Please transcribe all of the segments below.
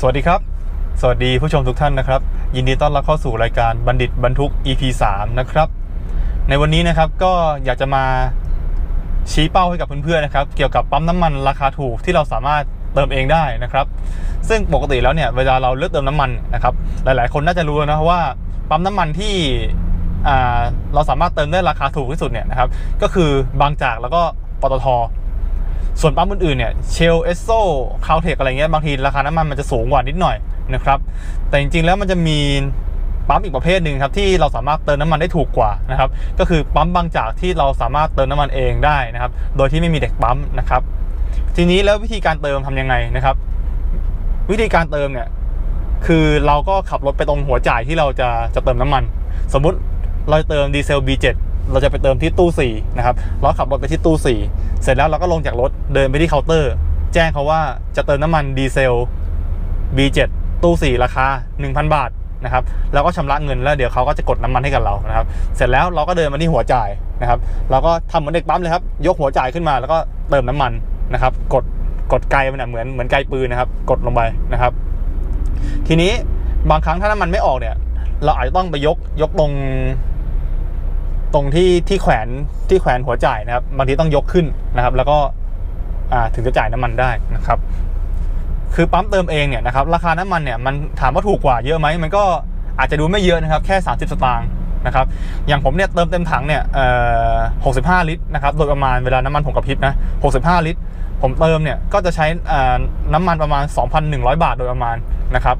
สวัสดีครับ สวัสดีผู้ชมทุกท่านนะครับ ยินดีต้อนรับเข้าสู่รายการบัณฑิตบรรทุก EP 3นะครับ ในวันนี้นะครับก็อยากจะมาชี้เป้าให้กับเพื่อนๆนะครับ เกี่ยวกับปั๊มน้ำมันราคาถูกที่เราสามารถเติมเองได้นะครับ ซึ่งปกติแล้วเนี่ยเวลาเราเลือกเติมน้ำมันนะครับ หลายๆ คนน่าจะรู้นะว่าปั๊มน้ำมันที่เราสามารถเติมได้ราคาถูกที่สุดเนี่ยนะครับ ก็คือบางจากแล้วก็ปตท ส่วนปั๊มอื่นๆเนี่ยเชลเอสโซคาวเทคอะไรเงี้ยบางทีราคาน้ำมันมันจะสูงกว่านิดหน่อยนะครับแต่จริงๆแล้วมันจะมีปั๊มอีกประเภทหนึ่งครับที่เราสามารถเติมน้ำมันได้ถูกกว่านะครับก็คือปั๊มบางจากที่เราสามารถเติมน้ำมันเองได้นะครับโดยที่ไม่มีเด็กปั๊มนะครับทีนี้แล้ววิธีการเติมทำยังไงนะครับ วิธีการเติมเนี่ยคือเราก็ขับรถไปตรงหัวจ่ายที่เราจะจะเติมน้ำมัน สมมุติเราเติมดีเซล B7 เราจะไปเติมที่ตู้4นะครับเราขับรถไปที่ตู้4 เสร็จแล้วเราก็ลงจากรถเดินไปที่เคาน์เตอร์ แจ้งเขาว่าจะเติมน้ำมันดีเซล B7 ตู้ 4 ราคา 1,000 บาทนะครับแล้วก็ชำระเงินแล้วเดี๋ยวเขาก็จะกดน้ำมันให้กับเรานะครับ เสร็จแล้วเราก็เดินมาที่หัวจ่ายนะครับ เราก็ทำเหมือนเด็กปั๊มเลยครับ ยกหัวจ่ายขึ้นมาแล้วก็เติมน้ำมันนะครับ กดกดไกลมันเหมือนเหมือนไกลปืนนะครับ กดลงไปนะครับ ทีนี้บางครั้งถ้าน้ำมันไม่ออกเนี่ย เราอาจจะต้องไปยกยกตรง ตรงที่ที่แขวนที่แขวนหัวจ่ายนะครับบางทีต้องยกขึ้นนะครับ แล้วก็ถึงจะจ่ายน้ำมันได้นะครับ คือปั๊มเติมเองเนี่ยนะครับราคาน้ำมันเนี่ยมันถามว่าถูกกว่าเยอะไหมมันก็อาจจะดูไม่เยอะนะครับแค่ 30 สตางค์นะครับอย่างผมเนี่ยเติมเต็มถังเนี่ยเอ่อ65ลิตรนะครับโดยประมาณเวลาน้ำมันผมกระพริบนะ65ลิตร ผมเติมเนี่ยก็จะใช้น้ำมันประมาณ 2,100 บาทโดยประมาณนะครับ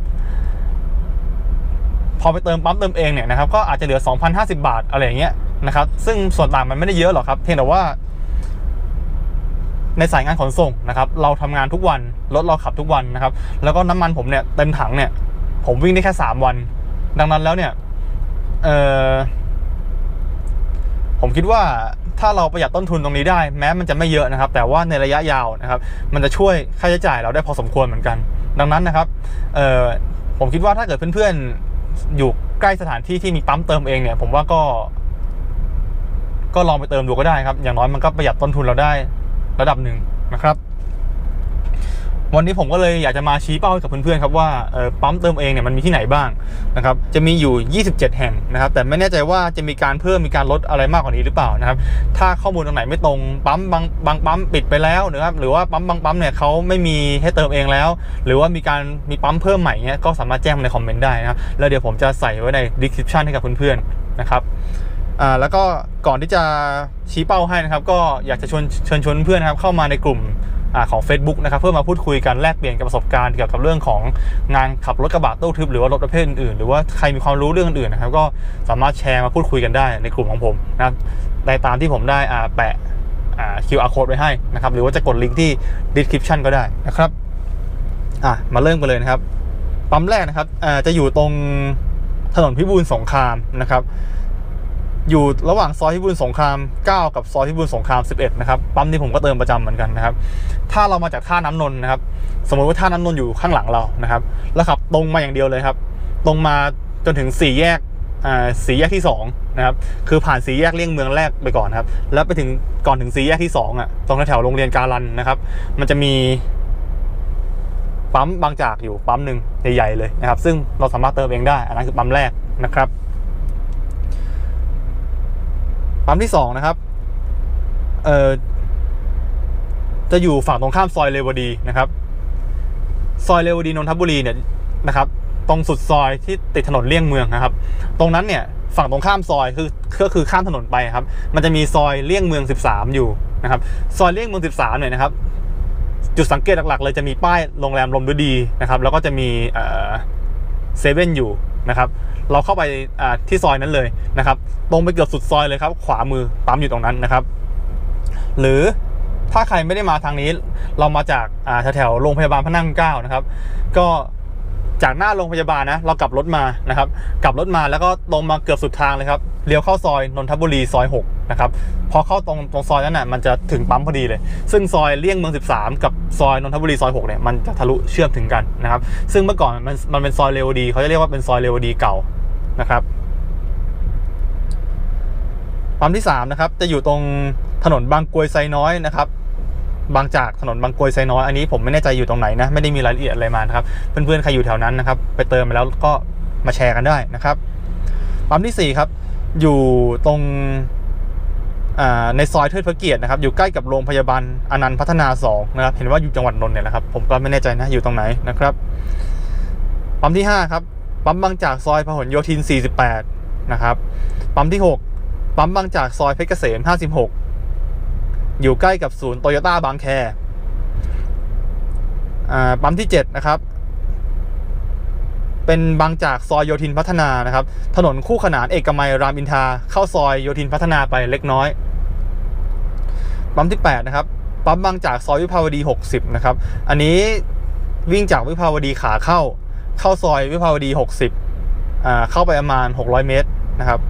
พอไปเติมปั๊มเติมเองเนี่ยนะครับก็อาจจะเหลือ 2,050 บาทอะไรอย่างเงี้ย นะครับ ซึ่งส่วนต่างมันไม่ได้เยอะหรอกครับ เพียงแต่ว่า ในสายงานขนส่งนะครับ เราทำงานทุกวันรถเราขับทุกวันนะครับ แล้วก็น้ำมันผมเนี่ยเต็มถังเนี่ย ผมวิ่งได้แค่3วัน ดังนั้นแล้วเนี่ยเออผมคิดว่าถ้าเราประหยัดต้นทุนตรงนี้ได้ แม้มันจะไม่เยอะนะครับ แต่ว่าในระยะยาวนะครับ มันจะช่วยค่าใช้จ่ายเราได้พอสมควรเหมือนกัน ดังนั้นนะครับเออผมคิดว่าถ้าเกิดเพื่อนๆอยู่ใกล้สถานที่ที่มีปั๊มเติมเองเนี่ย ผมว่าก็ ก็ลองไปเติมดูก็ได้ครับ อย่างน้อยมันก็ประหยัดต้นทุนเราได้ระดับหนึ่งนะครับ วันนี้ผมก็เลยอยากจะมาชี้เป้าให้กับเพื่อนๆครับว่าเอ่อปั๊มเติมเองเนี่ยมันมีที่ไหนบ้างนะครับ จะมีอยู่ 27 แห่งนะครับ แต่ไม่แน่ใจว่าจะมีการเพิ่มมีการลดอะไรมากกว่านี้หรือเปล่านะครับ ถ้าข้อมูลตรงไหนไม่ตรงปั๊มบางบางปั๊มปิดไปแล้วนะครับ หรือว่าปั๊มบางปั๊มเนี่ยเขาไม่มีให้เติมเองแล้ว หรือว่ามีการมีปั๊มเพิ่มใหม่เงี้ยก็สามารถแจ้งมาในคอมเมนต์ได้นะครับแล้วเดี๋ยวผมจะใส่ไว้ใน description ให้กับเพื่อนๆนะครับ อ่าแล้วก็ก่อนที่จะชี้เป้าให้นะครับ ก็อยากจะชวนเชิญชวนเพื่อนนะครับเข้ามาในกลุ่มอาของ Facebook นะครับเพื่อมาพูดคุยกันแลกเปลี่ยนกับประสบการณ์เกี่ยวกับเรื่องของงานขับรถกระบะตู้ทึบหรือว่ารถประเภทอื่นๆหรือว่าใครมีความรู้เรื่องอื่นนะครับ ก็สามารถแชร์มาพูดคุยกันได้ในกลุ่มของผมนะครับในตามที่ผมได้อ่าแปะอ่า QR code ไว้ให้นะครับ หรือว่าจะกดลิงก์ที่ description ก็ได้นะครับอะมาเริ่มกันเลยนะครับ ปั๊มแรกนะครับอ่าจะอยู่ตรงถนนพิบูลสงครามนะครับ อยู่ระหว่างซอยพิบูลสงคราม 9 กับซอยพิบูลสงคราม 11 นะครับ ปั๊มนี้ผมก็เติมประจำเหมือนกันนะครับ ถ้าเรามาจากท่าน้ำนนท์นะครับ สมมติว่าท่าน้ำนนท์อยู่ข้างหลังเรานะครับ แล้วขับตรงมาอย่างเดียวเลยครับ ตรงมาจนถึงสี่แยกอ่าสี่แยกที่สองนะครับ คือผ่านสี่แยกเลี่ยงเมืองแรกไปก่อนครับ แล้วไปถึงก่อนถึงสี่แยกที่สองอะ ตรงแถวโรงเรียนการันนะครับ มันจะมีปั๊มบางจากอยู่ปั๊มหนึ่งใหญ่ๆเลยนะครับ ซึ่งเราสามารถเติมเองได้ อันนั้นคือปั๊มแรกนะครับ ปั๊มที่สองนะครับเอ่อจะอยู่ฝั่งตรงข้ามซอยเรวดีนะครับ ซอยเรวดีนนทบุรีเนี่ยนะครับ ตรงสุดซอยที่ติดถนนเลี่ยงเมืองนะครับ ตรงนั้นเนี่ยฝั่งตรงข้ามซอยคือก็คือข้ามถนนไปครับ มันจะมีซอยเลี่ยงเมือง 13 อยู่นะครับ ซอยเลี่ยงเมือง 13เนี่ยนะครับ จุดสังเกตหลักๆ เลยจะมีป้ายโรงแรมลมฤดีนะครับ แล้วก็จะมีเซเว่นอยู่นะครับ เราเข้าไปที่ซอยนั้นเลยนะครับตรงไปเกือบสุดซอยเลยครับ ขวามือปั๊มอยู่ตรงนั้นนะครับ หรือถ้าใครไม่ได้มาทางนี้ เรามาจากแถวๆโรงพยาบาลพระนั่งเก้านะครับ ก็ จากหน้าโรงพยาบาลนะเรากลับรถมานะครับกลับรถมาแล้วก็ตรงมาเกือบสุดทางเลยครับเลี้ยวเข้าซอยนนทบุรีซอย6นะครับพอเข้าตรงตรงซอยนั้นน่ะมันจะถึงปั๊มพอดีเลย ซึ่งซอยเลี่ยงเมือง 13 กับซอยนนทบุรีซอย6เนี่ยมันจะทะลุเชื่อมถึงกันนะครับซึ่งเมื่อก่อนมันมันเป็นซอยเรวดี เขาจะเรียกว่าเป็นซอยเรวดีเก่านะครับปั๊มที่3นะครับจะอยู่ตรงถนนบางกรวยไซน้อยนะครับ บางจากถนนบางกรวยไซน้อยอันนี้ผมไม่แน่ใจอยู่ตรงไหนนะไม่ได้มีรายละเอียดอะไรมานะครับเพื่อนๆใครอยู่แถวนั้นนะครับไปเติมมาแล้วก็มาแชร์กันได้นะครับปั๊มที่สี่ครับอยู่ตรงอ่าในซอยเทิดพระเกียรตินะครับอยู่ใกล้กับโรงพยาบาลอนันต์พัฒนา2นะครับเห็นว่าอยู่จังหวัดนนท์เนี่ยนะครับผมก็ไม่แน่ใจนะอยู่ตรงไหนนะครับปั๊มที่5ครับปั๊มบางจากซอยพหลโยธิน 48 นะครับปั๊มที่ 6 ปั๊มบางจากซอยเพชรเกษม 56 อยู่ใกล้กับศูนย์โตโยต้าบางแคอ่าปั๊มที่ 7 นะครับ เป็นบางจากซอยโยธินพัฒนานะครับ ถนนคู่ขนานเอกมัยรามอินทราเข้าซอยโยธินพัฒนาไปเล็กน้อย ปั๊มที่ 8 นะครับ ปั๊มบางจากซอยวิภาวดี 60 นะครับ อันนี้วิ่งจากวิภาวดีขาเข้า เข้าซอยวิภาวดี 60อ่าเข้าไปประมาณ 600 เมตรนะครับ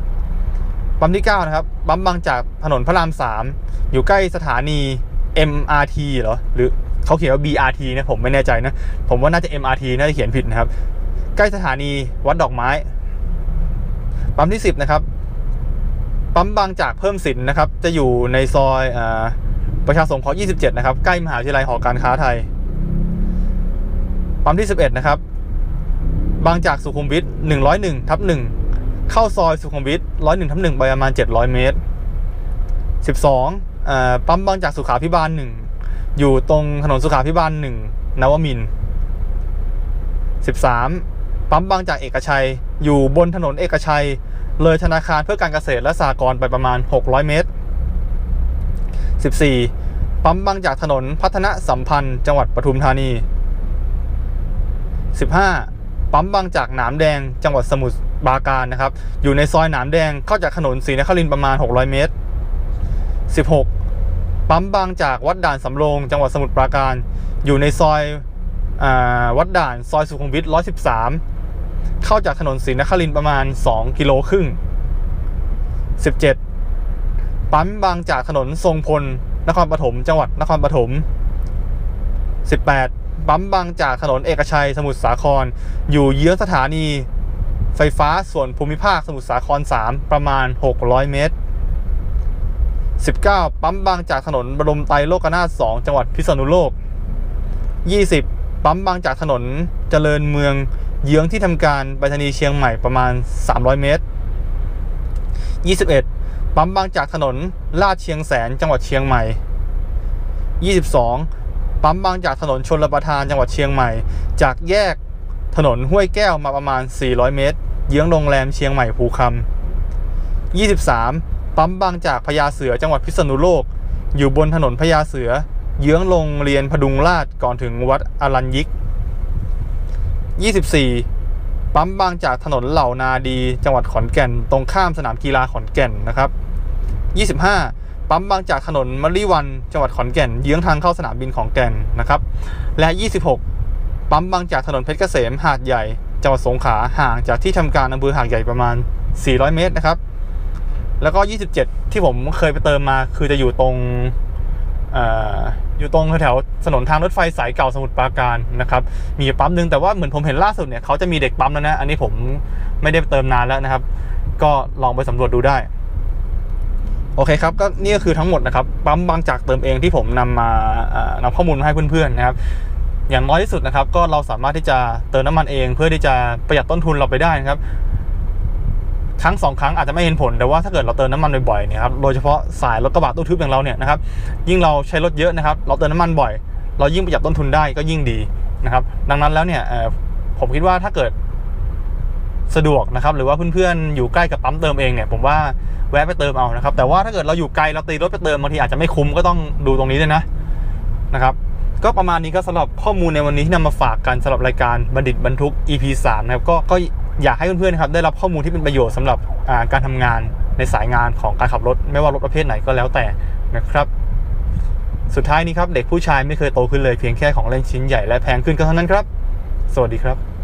ปั๊มที่ 9 นะครับปั๊มบางจากถนนพระราม 3 อยู่ใกล้สถานี MRT เหรอ หรือเขาเขียนว่า BRT นะผมไม่แน่ใจนะ ผมว่าน่าจะ MRT น่าจะเขียนผิดนะครับ ใกล้สถานีวัดดอกไม้ ปั๊มที่ 10 นะครับ ปั๊มบางจากเพิ่มสินนะครับ จะอยู่ในซอยอประชาสงเคราะห์27 นะครับ ใกล้มหาวิทยาลัยหอการค้าไทย ปั๊มที่ 11 นะครับ บางจากสุขุมวิท101ทับ1 เข้าซอยสุขุมวิท101ทับ1ไปประมาณ700เมตร12อ่าปั๊มบางจากสุขาพิบาล1อยู่ตรงถนนสุขาพิบาล1นวมินทร์13ปั๊มบางจากเอกชัย อยู่บนถนนเอกชัย เลยธนาคารเพื่อการเกษตรและสหกรณ์ไปประมาณ 600 เมตร 14 ปั๊มบางจากถนนพัฒนสัมพันธ์ จังหวัดปทุมธานี 15 ปั๊มบางจากหนามแดง จังหวัดสมุทร ปราการนะครับ อยู่ในซอยหนามแดงเข้าจากถนนศรีนครินประมาณ 600 เมตร 16 ปั๊มบางจากวัดด่านสำโรงจังหวัดสมุทรปราการ อยู่ในซอยอาวัดด่านซอยสุขุมวิท113 เข้าจากถนนศรีนครินประมาณ 2 กิโลครึ่ง 17 ปั๊มบางจากถนนทรงพลนครปฐมจังหวัดนครปฐม18ปั๊มบางจากถนนเอกชัยสมุทรสาคร อยู่เยื้องสถานี ไฟฟ้าส่วนภูมิภาคสมุทรสาคร 3 ประมาณ 600 เมตร 19 ปั๊มบางจากถนนบรมไตรโลกนาถ2จังหวัดพิษณุโลก 20 ปั๊มบางจากถนนเจริญเมือง เยื้องที่ทำการไปรษณีย์เชียงใหม่ประมาณ 300 เมตร 21 ปั๊มบางจากถนนลาดเชียงแสนจังหวัดเชียงใหม่ 22 ปั๊มบางจากถนนชนรประทานจังหวัดเชียงใหม่ จากแยกถนนห้วยแก้วมาประมาณ 400 เมตร เยื้องโรงแรมเชียงใหม่ภูคำ23 ปั๊มบางจากพญาเสือจังหวัดพิษณุโลก อยู่บนถนนพญาเสือ เยื้องโรงเรียนพดุงราชก่อนถึงวัดอรัญยิก 24 ปั๊มบางจากถนนเหล่านาดี จังหวัดขอนแก่น ตรงข้ามสนามกีฬาขอนแก่นนะครับ 25ปั๊มบางจากถนนมะลิวันจังหวัดขอนแก่น เยื้องทางเข้าสนามบินของแก่นนะครับ และ 26 ปั๊มบางจากถนนเพชรเกษมหาดใหญ่ จังหวัดสงขลาห่างจากที่ทำการอำเภอหาดใหญ่ประมาณ 400 เมตรนะครับ แล้วก็ 27 ที่ผมเคยไปเติมมาคือจะอยู่ตรงออยู่ตรงแถวถนนทางรถไฟสายเก่าสมุทรปราการนะครับ มีปั๊มหนึงแต่ว่าเหมือนผมเห็นล่าสุดเนี่ยเขาจะมีเด็กปั๊มแล้วนะ อันนี้ผมไม่ได้ไเติมนานแล้วนะครับ ก็ลองไปสำรวจดูได้ โอเคครับ ก็นี่ก็คือทั้งหมดนะครับ ปั๊มบางจากเติมเองที่ผมนำมาเอ่อนำข้อมูลมาให้เพื่อนๆนะครับ อย่างน้อยที่สุดนะครับ ก็เราสามารถที่จะเติมน้ำมันเอง เพื่อที่จะประหยัดต้นทุนเราไปได้นะครับ ครั้งสองครั้งอาจจะไม่เห็นผลแต่ว่าถ้าเกิดเราเติมน้ำมันบ่อยๆเนี่ยครับโดยเฉพาะสายรถกระบะตู้ทึบอย่างเราเนี่ยนะครับ ยิ่งเราใช้รถเยอะนะครับ เราเติมน้ำมันบ่อย เรายิ่งประหยัดต้นทุนได้ก็ยิ่งดีนะครับ ดังนั้นแล้วเนี่ยผมคิดว่าถ้าเกิดสะดวกนะครับ หรือว่าเพื่อนๆอยู่ใกล้กับปั๊มเติมเองเนี่ยผมว่าแวะไปเติมเอานะครับ แต่ว่าถ้าเกิดเราอยู่ไกลเราตีรถไปเติมบางทีอาจจะไม่คุ้มก็ต้องดูตรงนี้ด้วยนะนะครับ ก็ประมาณนี้ก็สำหรับข้อมูลในวันนี้ที่นำมาฝากกันสำหรับรายการบัณฑิตบรรทุก EP 3นะครับก็ก็อยากให้เพื่อนๆนะครับได้รับข้อมูลที่เป็นประโยชน์สำหรับการทำงานในสายงานของการขับรถ ไม่ว่ารถประเภทไหนก็แล้วแต่นะครับสุดท้ายนี้ครับ เด็กผู้ชายไม่เคยโตขึ้นเลยเพียงแค่ของเล่นชิ้นใหญ่และแพงขึ้นก็เท่านั้นครับ สวัสดีครับ